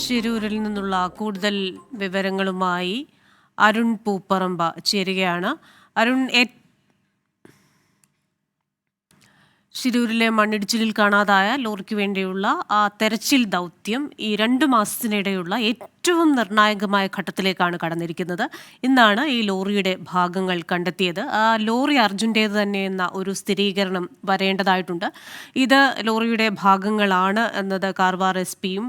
ശിരൂരിൽ നിന്നുള്ള കൂടുതൽ വിവരങ്ങളുമായി അരുൺ പൂപ്പറമ്പ ചേരുകയാണ്. അരുൺ ശിരൂരിലെ മണ്ണിടിച്ചിലിൽ കാണാതായ ലോറിക്ക് വേണ്ടിയുള്ള ആ തെരച്ചിൽ ദൗത്യം ഈ രണ്ട് മാസത്തിനിടെയുള്ള ഏറ്റവും നിർണായകമായ ഘട്ടത്തിലേക്കാണ് കടന്നിരിക്കുന്നത്. ഇന്നാണ് ഈ ലോറിയുടെ ഭാഗങ്ങൾ കണ്ടെത്തിയത്. ആ ലോറി അർജുന്റേത് തന്നെ എന്ന ഒരു സ്ഥിരീകരണം വരേണ്ടതായിട്ടുണ്ട്. ഇത് ലോറിയുടെ ഭാഗങ്ങളാണ് എന്നത് കാർവാർ എസ് പിയും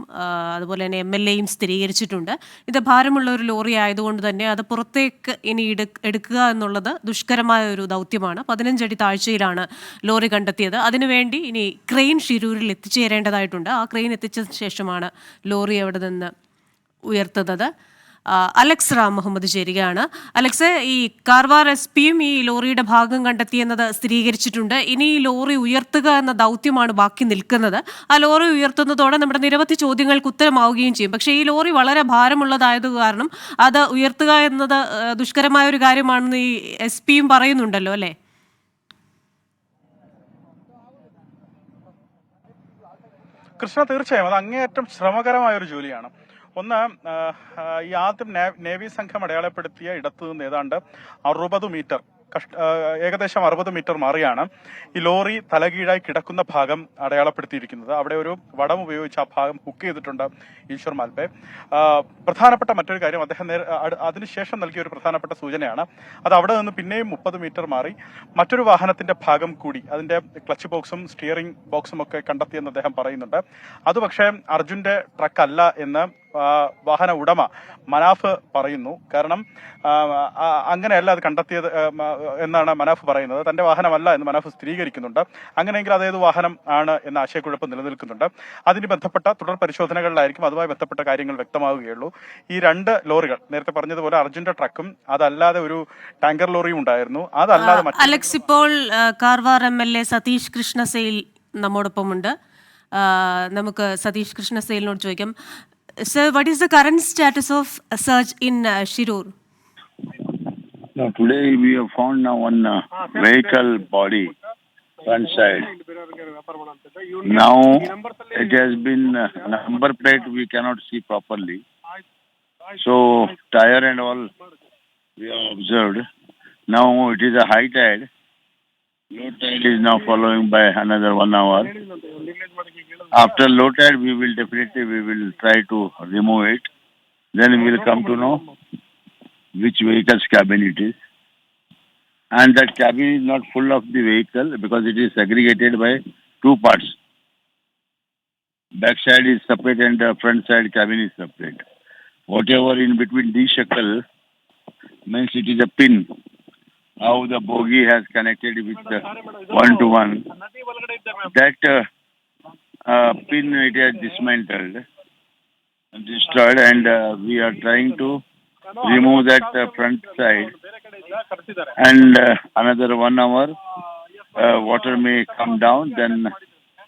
അതുപോലെ തന്നെ എം എൽ എയും സ്ഥിരീകരിച്ചിട്ടുണ്ട്. ഇത് ഭാരമുള്ള ഒരു ലോറി ആയതുകൊണ്ട് തന്നെ അത് പുറത്തേക്ക് ഇനി എടുക്കുക എന്നുള്ളത് ദുഷ്കരമായ ഒരു ദൗത്യമാണ്. പതിനഞ്ചടി താഴ്ചയിലാണ് ലോറി കണ്ടെത്തിയത്. അതിനുവേണ്ടി ഇനി ക്രെയിൻ ഷിരൂരിൽ എത്തിച്ചേരേണ്ടതായിട്ടുണ്ട്. ആ ക്രെയിൻ എത്തിച്ച ശേഷമാണ് ലോറി അവിടെ നിന്ന് ഉയർത്തുന്നത്. അലക്സ് റാം മുഹമ്മദ് ചേരുകയാണ്. അലക്സ് ഈ കാർവാർ എസ് പിയും ഈ ലോറിയുടെ ഭാഗം കണ്ടെത്തിയെന്നത് സ്ഥിരീകരിച്ചിട്ടുണ്ട്. ഇനി ഈ ലോറി ഉയർത്തുക എന്ന ദൗത്യമാണ് ബാക്കി നിൽക്കുന്നത്. ആ ലോറി ഉയർത്തുന്നതോടെ നമ്മുടെ നിരവധി ചോദ്യങ്ങൾക്ക് ഉത്തരമാവുകയും ചെയ്യും. പക്ഷേ ഈ ലോറി വളരെ ഭാരമുള്ളതായത് കാരണം അത് ഉയർത്തുക എന്നത് ദുഷ്കരമായ ഒരു കാര്യമാണെന്ന് ഈ എസ് പിയും പറയുന്നുണ്ടല്ലോ അല്ലേ? കൃഷ്ണ തീർച്ചയായും അത് അങ്ങേയറ്റം ശ്രമകരമായ ഒരു ജോലിയാണ്. ഒന്ന് ഈ ആദ്യം നേവി സംഘം അടയാളപ്പെടുത്തിയ ഇടത്തു നിന്ന് ഏതാണ്ട് അറുപത് മീറ്റർ കഷ്ട ഏകദേശം അറുപത് മീറ്റർ മാറിയാണ് ഈ ലോറി തലകീഴായി കിടക്കുന്ന ഭാഗം അടയാളപ്പെടുത്തിയിരിക്കുന്നത്. അവിടെ ഒരു വടം ഉപയോഗിച്ച് ആ ഭാഗം ഹുക്ക് ചെയ്തിട്ടുണ്ട് ഈശ്വർ മാൽപേ. പ്രധാനപ്പെട്ട മറ്റൊരു കാര്യം അദ്ദേഹം നേരെ അതിനുശേഷം നൽകിയ ഒരു പ്രധാനപ്പെട്ട സൂചനയാണ്. അത് അവിടെ നിന്ന് പിന്നെയും മുപ്പത് മീറ്റർ മാറി മറ്റൊരു വാഹനത്തിന്റെ ഭാഗം കൂടി അതിന്റെ ക്ലച്ച് ബോക്സും സ്റ്റിയറിംഗ് ബോക്സും ഒക്കെ കണ്ടെത്തിയെന്ന് അദ്ദേഹം പറയുന്നുണ്ട്. അത് പക്ഷേ അർജുന്റെ ട്രക്ക് അല്ല എന്ന് വാഹന ഉടമ മനാഫ് പറയുന്നു. കാരണം അങ്ങനെയല്ല അത് കണ്ടെത്തിയത് എന്നാണ് മനാഫ് പറയുന്നത്. തന്റെ വാഹനമല്ല എന്ന് മനാഫ് സ്ഥിരീകരിക്കുന്നുണ്ട്. അങ്ങനെയെങ്കിൽ അതേത് വാഹനം ആണ് എന്ന ആശയക്കുഴപ്പം നിലനിൽക്കുന്നുണ്ട്. അതിന് ബന്ധപ്പെട്ട തുടർ പരിശോധനകളിലായിരിക്കും അതുമായി ബന്ധപ്പെട്ട കാര്യങ്ങൾ വ്യക്തമാവുകയുള്ളൂ. ഈ രണ്ട് ലോറികൾ നേരത്തെ പറഞ്ഞതുപോലെ അർജുന്റെ ട്രക്കും അതല്ലാതെ ഒരു ടാങ്കർ ലോറിയും ഉണ്ടായിരുന്നു. അതല്ലാതെ അലക്സ് ഇപ്പോൾ Karwar M L A Satish Krishna Sail നമ്മോടൊപ്പമുണ്ട്. നമുക്ക് സതീഷ് കൃഷ്ണസെയിലിനോട് ചോദിക്കാം. Sir, what is the current status of search in uh, Shirur? Now, today we have found now one uh, ah, vehicle body, one side. Now it has been uh, number plate we cannot see properly. So tire and all we have observed. Now it is a high tide. Low tide is now following by another one hour. After low tide, we will definitely we will try to remove it. Then we will come to know which vehicle's cabin it is. And that cabin is not full of the vehicle because it is segregated by two parts. Back side is separate and the front side cabin is separate. Whatever in between the shackle means it is a pin. How the bogie has connected with the one to one. That uh, uh, pin it has dismantled, destroyed, and uh, we are trying to remove that uh, front side. And uh, another one hour uh, water may come down then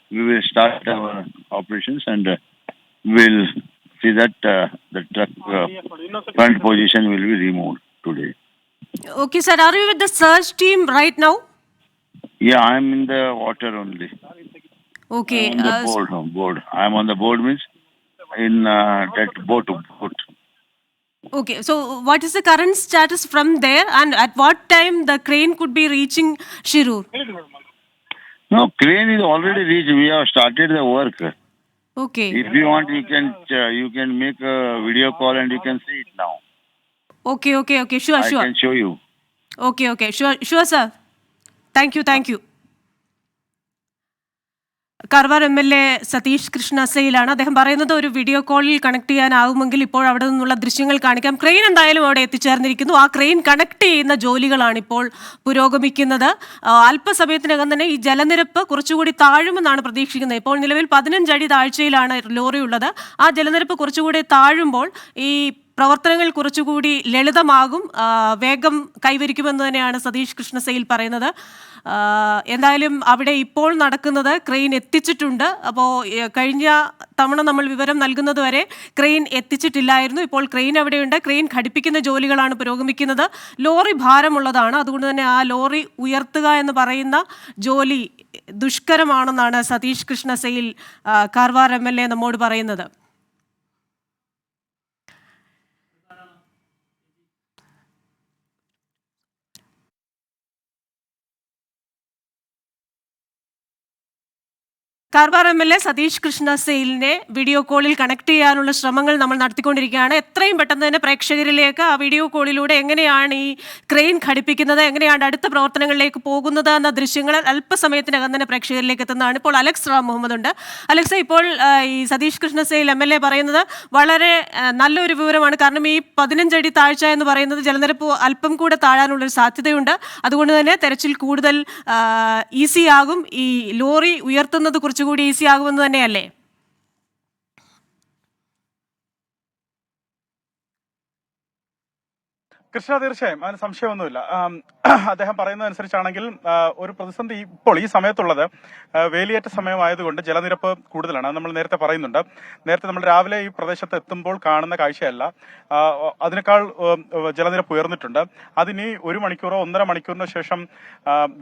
we will start our operations and uh, we'll see that uh, the truck uh, front position will be removed today. Okay, sir, are you with the search team right now? yeah i'm in the water only Okay, on the uh, board board i'm on the board means in uh, that boat boat okay. So, what is the current status from there, and at what time the crane could be reaching Shirur? no crane is already reached we have started the work Okay, if you want you can uh, you can make a video call and you can see it now okay, okay, okay. Sure, i sure. can show you Okay, okay. Sure, sure, sir. Thank you, thank you. Karwar M L A Satish കൃഷ്ണസയിലാണ്. അദ്ദേഹം പറയുന്നത് ഒരു video കോളിൽ connect ചെയ്യാനാവുമെങ്കിൽ ഇപ്പോൾ അവിടെ നിന്നുള്ള ദൃശ്യങ്ങൾ കാണിക്കാം. Crane എന്തായാലും അവിടെ എത്തിച്ചേർന്നിരിക്കുന്നു. ആ ക്രെയിൻ കണക്ട് ചെയ്യുന്ന ജോലികളാണ് ഇപ്പോൾ പുരോഗമിക്കുന്നത്. അല്പസമയത്തിനകം തന്നെ ഈ ജലനിരപ്പ് കുറച്ചുകൂടി താഴുമെന്നാണ് പ്രതീക്ഷിക്കുന്നത്. ഇപ്പോൾ നിലവിൽ പതിനഞ്ചടി താഴ്ചയിലാണ് ലോറിയുള്ളത് ആ ജലനിരപ്പ് കുറച്ചുകൂടി താഴുമ്പോൾ ഈ പ്രവർത്തനങ്ങൾ കുറച്ചുകൂടി ലളിതമാകും വേഗം കൈവരിക്കുമെന്ന് തന്നെയാണ് സതീഷ് കൃഷ്ണസയിൽ പറയുന്നത്. എന്തായാലും അവിടെ ഇപ്പോൾ നടക്കുന്നത് ക്രെയിൻ എത്തിച്ചിട്ടുണ്ട്. അപ്പോൾ കഴിഞ്ഞ തവണ നമ്മൾ വിവരം നൽകുന്നത് വരെ ക്രെയിൻ എത്തിച്ചിട്ടില്ലായിരുന്നു. ഇപ്പോൾ ക്രെയിൻ അവിടെയുണ്ട്. ക്രെയിൻ ഘടിപ്പിക്കുന്ന ജോലികളാണ് പുരോഗമിക്കുന്നത്. ലോറി ഭാരമുള്ളതാണ്. അതുകൊണ്ട് തന്നെ ആ ലോറി ഉയർത്തുക എന്ന് പറയുന്ന ജോലി ദുഷ്കരമാണെന്നാണ് സതീഷ് കൃഷ്ണസയിൽ കാർവാർ എ നമ്മോട് പറയുന്നത്. Karwar M L A Satish Krishna സെയിലിനെ video കോളിൽ കണക്ട് ചെയ്യാനുള്ള ശ്രമങ്ങൾ നമ്മൾ നടത്തിക്കൊണ്ടിരിക്കുകയാണ്. എത്രയും പെട്ടെന്ന് തന്നെ പ്രേക്ഷകരിലേക്ക് ആ വീഡിയോ കോളിലൂടെ എങ്ങനെയാണ് ഈ ക്രെയിൻ ഘടിപ്പിക്കുന്നത് എങ്ങനെയാണ് അടുത്ത പ്രവർത്തനങ്ങളിലേക്ക് പോകുന്നത് എന്ന ദൃശ്യങ്ങൾ അല്പസമയത്തിനകം തന്നെ പ്രേക്ഷകരിലേക്ക് എത്തുന്നതാണ്. ഇപ്പോൾ അലക്സ് റാം മുഹമ്മദ് ഉണ്ട്. അലക്സ് ഇപ്പോൾ ഈ Satish Krishna Sail M L A പറയുന്നത് വളരെ നല്ലൊരു വിവരമാണ്. കാരണം ഈ പതിനഞ്ചടി താഴ്ച എന്ന് പറയുന്നത് ജലനിരപ്പ് അല്പം കൂടെ താഴാനുള്ളൊരു സാധ്യതയുണ്ട്. അതുകൊണ്ട് തന്നെ തെരച്ചിൽ കൂടുതൽ ഈസിയാകും ഈ ലോറി ഉയർത്തുന്നത് കുറച്ചുകൂടി ഈസി ആകുമെന്ന് തന്നെയല്ലേ? കൃഷ്ണ തീർച്ചയായും. അതിന് സംശയമൊന്നുമില്ല. അദ്ദേഹം പറയുന്നതനുസരിച്ചാണെങ്കിൽ ഒരു പ്രതിസന്ധി ഇപ്പോൾ ഈ സമയത്തുള്ളത് വേലിയേറ്റ സമയമായതുകൊണ്ട് ജലനിരപ്പ് കൂടുതലാണ്. നമ്മൾ നേരത്തെ പറയുന്നുണ്ട്. നേരത്തെ നമ്മൾ രാവിലെ ഈ പ്രദേശത്ത് എത്തുമ്പോൾ കാണുന്ന കാഴ്ചയല്ല. അതിനേക്കാൾ ജലനിരപ്പ് ഉയർന്നിട്ടുണ്ട്. അതിനി ഒരു മണിക്കൂറോ ഒന്നര മണിക്കൂറിനോ ശേഷം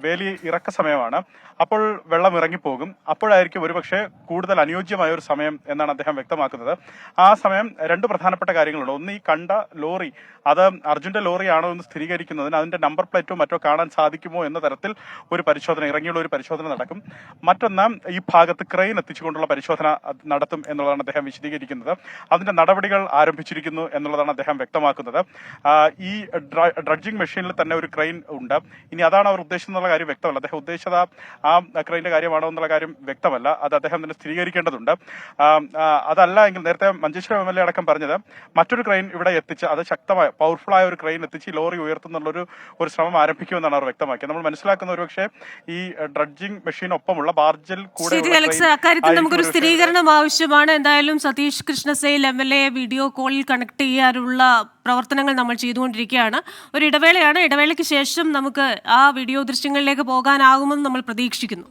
വേലി ഇറക്ക സമയമാണ്. അപ്പോൾ വെള്ളം ഇറങ്ങിപ്പോകും. അപ്പോഴായിരിക്കും ഒരുപക്ഷെ കൂടുതൽ അനുയോജ്യമായ ഒരു സമയം എന്നാണ് അദ്ദേഹം വ്യക്തമാക്കുന്നത്. ആ സമയം രണ്ട് പ്രധാനപ്പെട്ട കാര്യങ്ങളുണ്ട്. ഒന്ന് ഈ കണ്ട ലോറി അത് അർജുന്റെ ലോറി ആണോ എന്ന് സ്ഥിരീകരിക്കുന്നതിന് അതിന്റെ നമ്പർ പ്ലേറ്റോ മറ്റോ കാണാൻ സാധിക്കുമോ എന്ന തരത്തിൽ ഒരു പരിശോധന ഇറങ്ങിയുള്ള ഒരു പരിശോധന നടക്കും. മറ്റൊന്ന് ഈ ഭാഗത്ത് ക്രെയിൻ എത്തിച്ചുകൊണ്ടുള്ള പരിശോധന നടത്തും എന്നുള്ളതാണ് അദ്ദേഹം വിശദീകരിക്കുന്നത്. അതിന്റെ നടപടികൾ ആരംഭിച്ചിരിക്കുന്നു എന്നുള്ളതാണ് അദ്ദേഹം വ്യക്തമാക്കുന്നത്. ഈ ഡ്രഡ്ജിംഗ് മെഷീനിൽ തന്നെ ഒരു ക്രെയിൻ ഉണ്ട്. ഇനി അതാണ് അവർ ഉദ്ദേശിച്ചെന്നുള്ള കാര്യം വ്യക്തമല്ല. അദ്ദേഹം ഉദ്ദേശിച്ചത് ആ ക്രെയിന്റെ കാര്യമാണോ എന്നുള്ള കാര്യം വ്യക്തമല്ല. അത് അദ്ദേഹം തന്നെ സ്ഥിരീകരിക്കേണ്ടതുണ്ട്. അതല്ല എങ്കിൽ നേരത്തെ മഞ്ചേശ്വരം എം എൽ എ അടക്കം പറഞ്ഞത് മറ്റൊരു ക്രെയിൻ ഇവിടെ എത്തിച്ച് അത് ശക്തമായ പവർഫുൾ ആയ ഒരു ക്രെയിൻ എത്തിച്ച് ഈ ലോറി ഉയർത്തുന്നുള്ളൊരു ഒരു ശ്രമം ആരംഭിക്കുമെന്നാണ് അവർ വ്യക്തമാക്കിയത്. നമ്മൾ മനസ്സിലാക്കുന്ന ഒരു പക്ഷേ ഈ ഡ്രഡ്ജിംഗ് മെഷീനൊപ്പമുള്ള ബാർജിൽ കൂടെ അക്കാര്യത്തിൽ നമുക്കൊരു സ്ഥിരീകരണം ആവശ്യമാണ്. എന്തായാലും Satish Krishna Sail M L A video കോളിൽ കണക്ട് ചെയ്യാനുള്ള പ്രവർത്തനങ്ങൾ നമ്മൾ ചെയ്തുകൊണ്ടിരിക്കുകയാണ്. ഒരു ഇടവേളയാണ്. ഇടവേളയ്ക്ക് ശേഷം നമുക്ക് ആ വീഡിയോ ദൃശ്യങ്ങളിലേക്ക് പോകാനാകുമെന്ന് നമ്മൾ പ്രതീക്ഷിക്കുന്നു.